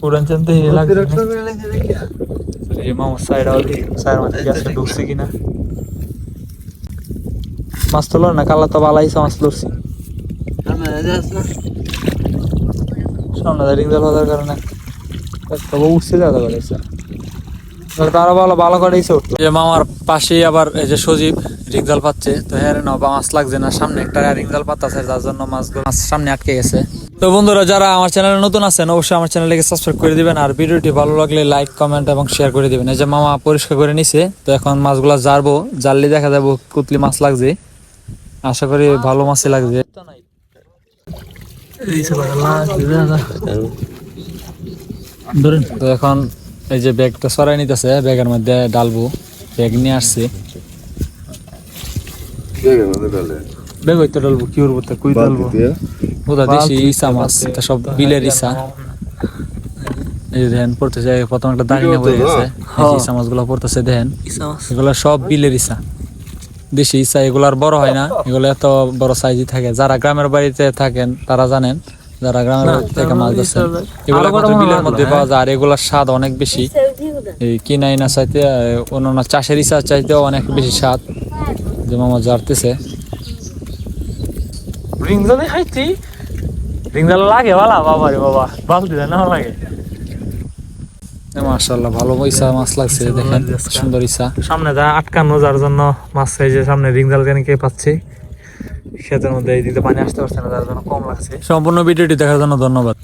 পুরান চান্তে হিরে লাগছে এই মামা সাইড আউলি সাইড মধ্যে গেছে ঢুকছে কিনা? মাছ তোলো না কালা তো বালাইছে মাছ ধরছি। সামনে রিং জাল হওয়ার কারণে। তবে উঠছে দাদা বলেছে তারা ভালো ভালো করে এসে উঠল। যে মামার পাশে আবার এই যে সজীব রিগজাল পাচ্ছে তো হ্যাঁ না বা মাছ লাগছে না সামনে একটা রিগজাল পাতাছে যার জন্য মাছগুলো মাছ সামনে আটকে গেছে। তো বন্ধুরা, যারা আমার চ্যানেলে নতুন আছেন, অবশ্যই আমার চ্যানেলকে সাবস্ক্রাইব করে দিবেন। আর ভিডিওটি ভালো লাগলে লাইক কমেন্ট এবং শেয়ার করে দিবেন। এই যে মামা পরিষ্কার করে নিছে, তো এখন মাছগুলো জারবো জারলে দেখা যাব কুতলি মাছ লাগছে। আশা করি ভালো মাছই লাগছে। তো এখন এই যে ব্যাগটা সরাই নিতেছে, ব্যাগের মধ্যে ডালবো। ব্যাগ নিয়ে আসছি। ডালবো কি করব তা কুই ডালবো ওটা দেশি ইসা মাছ এটা সব বিলের ইসা এই যে দেখেন পড়তেছে প্রথম একটা দাঁড়িয়ে পড়ে গেছে ইসা মাছগুলো পড়তেছে দেখেন এগুলো সব বিলের ইসা দেশি ইসা এগুলো আর বড় হয় না এগুলো এত বড় সাইজই থাকে যারা গ্রামের বাড়িতে থাকেন তারা জানেন যারা গ্রামের বাড়ি থেকে মাছ ধরছেন এগুলো একমাত্র বিলের মধ্যে পাওয়া যায় আর এগুলোর স্বাদ অনেক বেশি এই কিনাই না চাইতে অন্যান্য চাষের ইসা চাইতেও অনেক বেশি স্বাদ যে মামা জারতেছে রিংজালে খাইছি। রিংজাল লাগে বালা বাবা রে বাবা বালতি না লাগে। মাশাআল্লাহ ভালো পয়সা মাছ লাগছে দেখেন সুন্দর ইসা সামনে যা আটকানো যার জন্য মাছ এই যে সামনে রিংজাল কেন কে পাচ্ছি ক্ষেতের মধ্যে এই দিকে পানি আসতে পারছে না যার জন্য কম লাগছে। সম্পূর্ণ ভিডিওটি দেখার জন্য ধন্যবাদ।